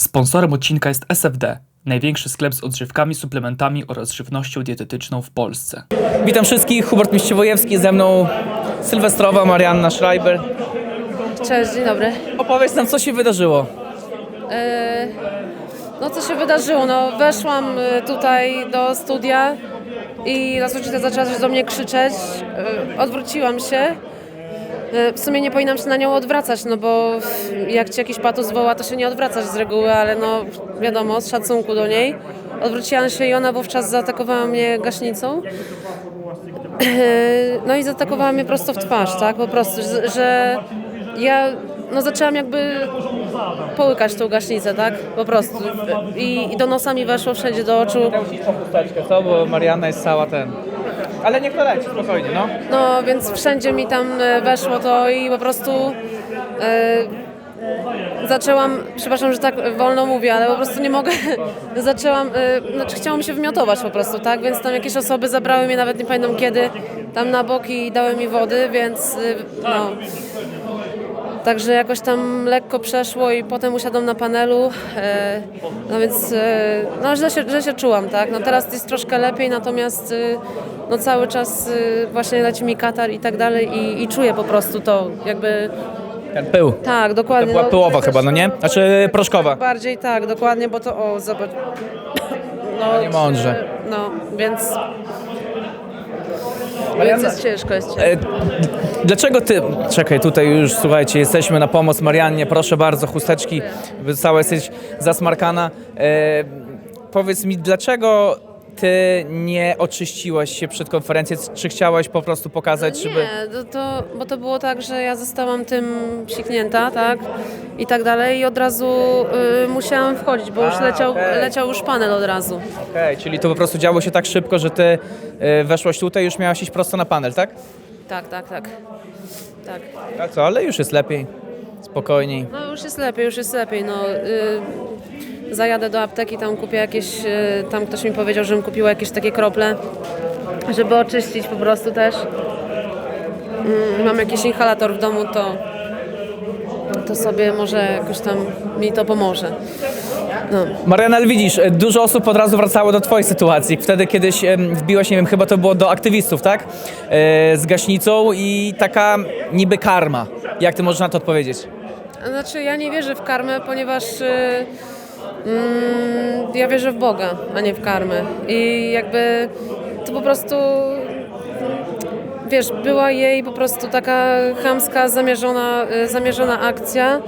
Sponsorem odcinka jest SFD, największy sklep z odżywkami, suplementami oraz żywnością dietetyczną w Polsce. Witam wszystkich, Hubert Miściewojewski, ze mną Sylwestrowa, Marianna Schreiber. Cześć, dzień dobry. Opowiedz nam, co się wydarzyło. E, No co się wydarzyło? No weszłam e, tutaj do studia i rozpoczęta zaczęła coś do mnie krzyczeć. E, Odwróciłam się. E, W sumie nie powinnam się na nią odwracać, no bo jak ci jakiś patus woła, to się nie odwracasz z reguły, ale no wiadomo, z szacunku do niej. Odwróciłam się i ona wówczas zaatakowała mnie gaśnicą. No i zaatakowała mnie prosto w twarz, tak? Po prostu, że, ja no zaczęłam jakby połykać tą gaśnicę, tak? Po prostu. I, I do nosa mi weszło wszędzie do oczu. Chusteczkę, co? Bo Marianna jest cała ten... Ale niech to leci, spokojnie, no. No więc wszędzie mi tam e, weszło to i po prostu e, zaczęłam, przepraszam, że tak wolno mówię, ale po prostu nie mogę, zaczęłam, e, znaczy chciało mi się wymiotować po prostu, tak? Więc tam jakieś osoby zabrały mnie, nawet nie pamiętam kiedy, tam na boki i dały mi wody, więc e, no... Także jakoś tam lekko przeszło i potem usiadłam na panelu, e, no więc e, no, źle, się, źle się czułam, tak? No teraz jest troszkę lepiej, natomiast e, no cały czas właśnie leci mi katar i tak dalej i, i czuję po prostu to jakby, Ten pył. tak, To dokładnie. była no, pyłowa chyba, no nie? Znaczy proszkowa. Bardziej tak, dokładnie, bo to, o zobacz. No, Nie mądrze. No, więc... Więc jest ciężko, jest ciężko. Dlaczego ty... Czekaj, tutaj już, słuchajcie, jesteśmy na pomoc Mariannie. Proszę bardzo, chusteczki. Cała jesteś zasmarkana. E, powiedz mi, dlaczego ty nie oczyściłaś się przed konferencją? Czy chciałaś po prostu pokazać, żeby... Nie, to, to, bo to było tak, że ja zostałam tym psiknięta, tak? I tak dalej i od razu y, musiałam wchodzić, bo już A, leciał, okej. leciał już panel od razu. Okej, czyli to po prostu działo się tak szybko, że ty e, weszłaś tutaj i już miałaś iść prosto na panel, tak? Tak, tak, tak. Tak. A co, ale już jest lepiej, spokojniej. No już jest lepiej, już jest lepiej. No, y, zajadę do apteki, tam kupię jakieś, y, tam ktoś mi powiedział, żebym kupiła jakieś takie krople, żeby oczyścić po prostu też. Mm, mam jakiś inhalator w domu, to, to sobie może jakoś tam mi to pomoże. Mariana, ale widzisz, e, dużo osób od razu wracało do twojej sytuacji. Wtedy kiedyś wbiłaś, nie wiem, chyba to było do aktywistów, tak? E, z gaśnicą i taka niby karma. Jak ty możesz na to odpowiedzieć? Znaczy ja nie wierzę w karmę, ponieważ y, mm, ja wierzę w Boga, a nie w karmę. I jakby to po prostu wiesz, była jej po prostu taka chamska, zamierzona, zamierzona akcja.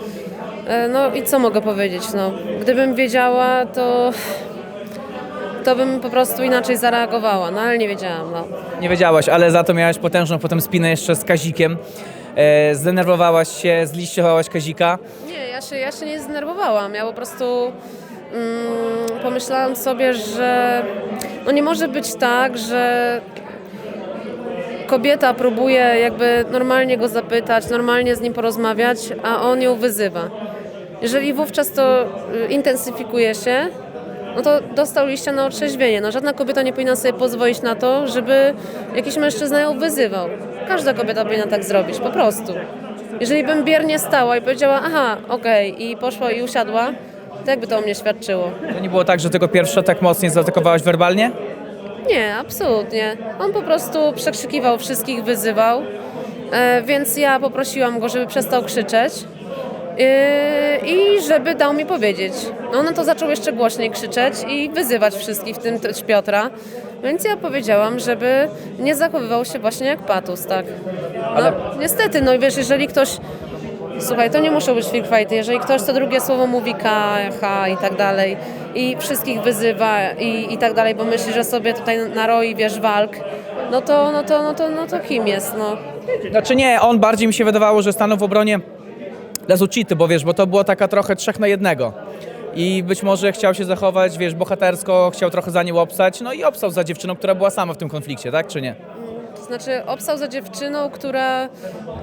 Y, No i co mogę powiedzieć? No, gdybym wiedziała, to, to bym po prostu inaczej zareagowała, no ale nie wiedziałam. No. Nie wiedziałaś, ale za to miałaś potężną potem spinę jeszcze z Kazikiem. E, zdenerwowałaś się, zliściowałaś Kazika. Nie, ja się, ja się nie zdenerwowałam. Ja po prostu mm, pomyślałam sobie, że no nie może być tak, że kobieta próbuje jakby normalnie go zapytać, normalnie z nim porozmawiać, a on ją wyzywa. Jeżeli wówczas to y, intensyfikuje się, no to dostał liścia na otrzeźwienie. No, żadna kobieta nie powinna sobie pozwolić na to, żeby jakiś mężczyzna ją wyzywał. Każda kobieta powinna tak zrobić, po prostu. Jeżeli bym biernie stała i powiedziała, aha, okej, i poszła i usiadła, to jakby to o mnie świadczyło? To nie było tak, że tego pierwsze tak mocniej zaatakowałaś werbalnie? Nie, absolutnie. On po prostu przekrzykiwał wszystkich, wyzywał, e, więc ja poprosiłam go, żeby przestał krzyczeć i żeby dał mi powiedzieć. No na to zaczął jeszcze głośniej krzyczeć i wyzywać wszystkich, w tym też Piotra. Więc ja powiedziałam, żeby nie zachowywał się właśnie jak patus, tak. No, Ale- niestety, no i wiesz, jeżeli ktoś Słuchaj, to nie muszą być freak fighty. Jeżeli ktoś co drugie słowo mówi K, H i tak dalej i wszystkich wyzywa i, i tak dalej, bo myśli, że sobie tutaj naroi, wiesz, walk, no to, no to, no to, no to kim jest, no? Znaczy nie, on bardziej mi się wydawało, że stanął w obronie dla Zucity, bo wiesz, bo to była taka trochę trzech na jednego. I być może chciał się zachować, wiesz, bohatersko, chciał trochę za nie obsać, no i obsał za dziewczyną, która była sama w tym konflikcie, tak czy nie? To znaczy obstał za dziewczyną, która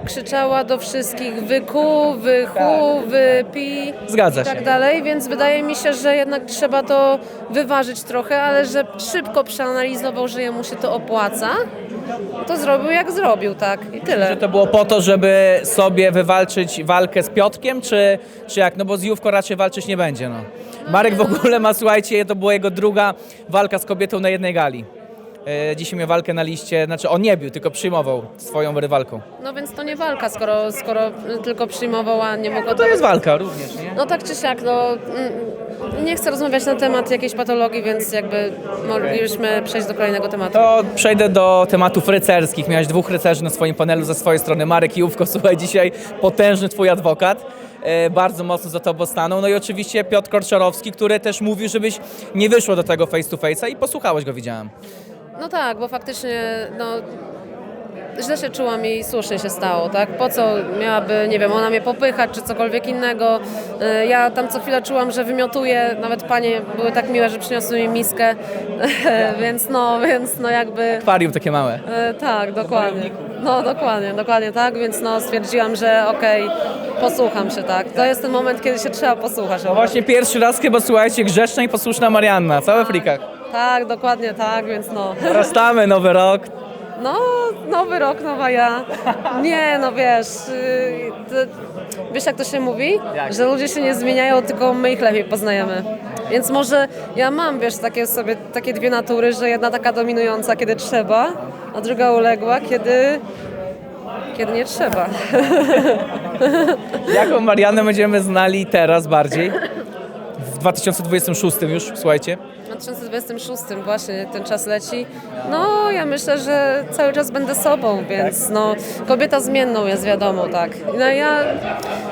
krzyczała do wszystkich wyku, wychu, wypi Zgadza i tak się. dalej, więc wydaje mi się, że jednak trzeba to wyważyć trochę, ale że szybko przeanalizował, że jemu się to opłaca to zrobił jak zrobił, tak, i tyle. Czy to było po to, żeby sobie wywalczyć walkę z Piotkiem, czy, czy jak? No bo z Jówko raczej walczyć nie będzie, no. Marek w ogóle ma, słuchajcie, to była jego druga walka z kobietą na jednej gali. E, Dzisiaj miał walkę na liście, znaczy on nie bił, tylko przyjmował swoją rywalką. No więc to nie walka, skoro, skoro tylko przyjmował, a nie mogło No to jest walka również, nie? No tak czy siak, no mm, nie chcę rozmawiać na temat jakiejś patologii, więc jakby moglibyśmy przejść do kolejnego tematu. To przejdę do tematów rycerskich. Miałeś dwóch rycerzy na swoim panelu ze swojej strony. Marek i Jówko, słuchaj, dzisiaj potężny twój adwokat. E, bardzo mocno za tobą stanął. No i oczywiście Piotr Korczarowski, który też mówił, żebyś nie wyszło do tego face to face'a i posłuchałeś go, widziałem. No tak, bo faktycznie no, źle się czułam i słusznie się stało, tak? Po co miałaby, nie wiem, ona mnie popychać czy cokolwiek innego. Y, Ja tam co chwilę czułam, że wymiotuję, nawet panie były tak miłe, że przyniosły mi miskę, więc no, więc no jakby... Akwarium takie małe. E, tak, dokładnie. No dokładnie, dokładnie tak, więc no stwierdziłam, że okej, posłucham się, tak. To jest ten moment, kiedy się trzeba posłuchać. No właśnie pierwszy raz chyba, słuchajcie, grzeczna i posłuszna Marianna. Całe frikach. Tak, dokładnie tak, więc no. Rastamy, nowy rok. No, nowy rok, nowa ja. Nie, no wiesz, yy, to, wiesz jak to się mówi? Jak? Że ludzie się nie zmieniają, tylko my ich lepiej poznajemy. Więc może ja mam, wiesz, takie sobie, takie dwie natury, że jedna taka dominująca, kiedy trzeba, a druga uległa, kiedy, kiedy nie trzeba. Jaką Mariannę będziemy znali teraz bardziej? W 2026 już, słuchajcie. W 2026 właśnie ten czas leci. No, ja myślę, że cały czas będę sobą, więc no, kobieta zmienną jest wiadomo, tak. No ja,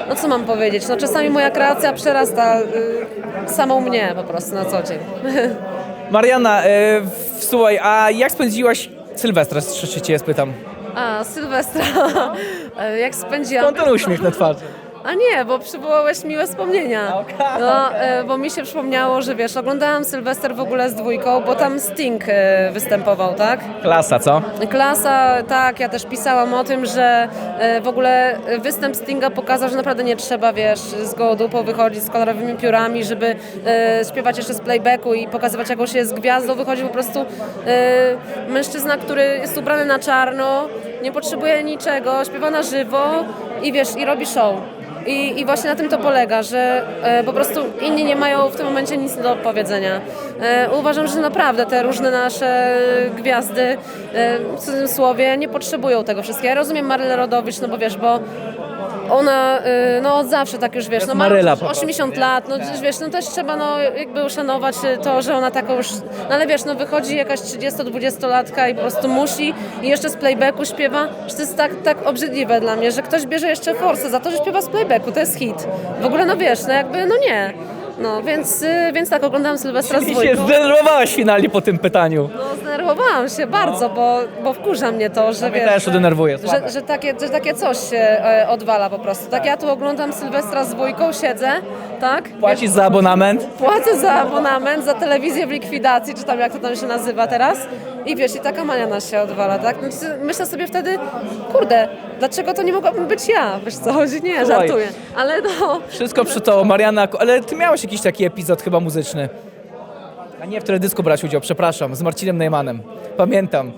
no co mam powiedzieć, no czasami moja kreacja przerasta y, samą mnie po prostu na co dzień. Marianna, e, w- słuchaj, a jak spędziłaś Sylwestra, jeszcze cię spytam. A, Sylwestra, E, jak spędziłam... Skąd ten uśmiech na twarzy? A nie, bo przywołałeś miłe wspomnienia. No, e, bo mi się przypomniało, że wiesz, oglądałam Sylwester w ogóle z dwójką, bo tam Sting e, występował, tak? Klasa, co? Klasa, tak, ja też pisałam o tym, że e, w ogóle występ Stinga pokazał, że naprawdę nie trzeba, wiesz, z gołą dupą wychodzić z kolorowymi piórami, żeby e, śpiewać jeszcze z playbacku i pokazywać, jaką się jest gwiazdą. Wychodzi po prostu e, mężczyzna, który jest ubrany na czarno, nie potrzebuje niczego, śpiewa na żywo i wiesz, i robi show. I, I właśnie na tym to polega, że e, po prostu inni nie mają w tym momencie nic do powiedzenia. E, uważam, że naprawdę te różne nasze gwiazdy, e, w cudzysłowie, nie potrzebują tego wszystkiego. Ja rozumiem Marylę Rodowicz, no bo wiesz, bo ona e, no od zawsze tak już wiesz, no ma Maryla już po prostu, 80 lat, no też, wiesz, no też trzeba no jakby uszanować to, że ona taką już, no ale wiesz, no wychodzi jakaś 30-20-latka i po prostu musi i jeszcze z playbacku śpiewa, że to jest tak, tak obrzydliwe dla mnie, że ktoś bierze jeszcze forsę za to, że śpiewa z playbacku, to jest hit. W ogóle no wiesz, no jakby, no nie. No więc, y, więc tak, oglądałam Sylwestra z I się dwójką. zdenerwowałaś finalnie po tym pytaniu. No zdenerwowałam się bardzo, bo, bo wkurza mnie to, że Mnie wiesz... też to denerwuje. Że, że, takie, że takie coś się e, odwala po prostu. Tak ja tu oglądam Sylwestra z dwójką, siedzę, tak? Płacisz za abonament? Płacę za abonament, za telewizję w likwidacji, czy tam jak to tam się nazywa teraz. I wiesz, i taka mania nas się odwala, tak? No, myślę sobie wtedy, kurde, dlaczego to nie mogłabym być ja? Wiesz co chodzi? Nie, Słuchaj. żartuję. Ale no, Wszystko przy to, Mariana, ale ty miałeś jakiś taki epizod chyba muzyczny. A nie, w teledysku brać udział, przepraszam, z Marcinem Neumannem. Pamiętam.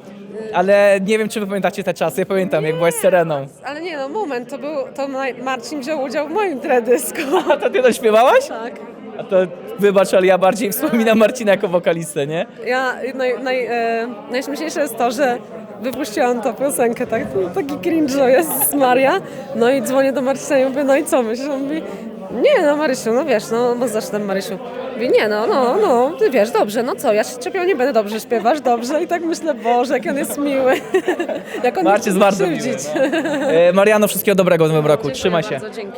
Ale nie wiem, czy wy pamiętacie te czasy. Ja pamiętam, jak byłaś Sereną. ale nie no, moment, to był, to Maj- Marcin wziął udział w moim teledysku. A to ty to śpiewałaś? Tak. A to wybacz, ale ja bardziej wspominam Marcina jako wokalistę, nie? Ja, naj, naj, e, najśmieszniejsze jest to, że wypuściłam tą piosenkę, tak, to taki cringe jest z Maria, no i dzwonię do Marysia i mówię, no i co myślisz? On mówi, nie no Marysiu, no wiesz, no, no zacznę Marysiu. Mówi, nie no, no, no, ty wiesz, dobrze, no co, ja się czepiał nie będę, dobrze śpiewasz, dobrze i tak myślę, Boże, jak on jest miły, jak on Marcin jest bardzo miły. Mariano, wszystkiego dobrego w nowym roku. Trzymaj się. Bardzo dzięki.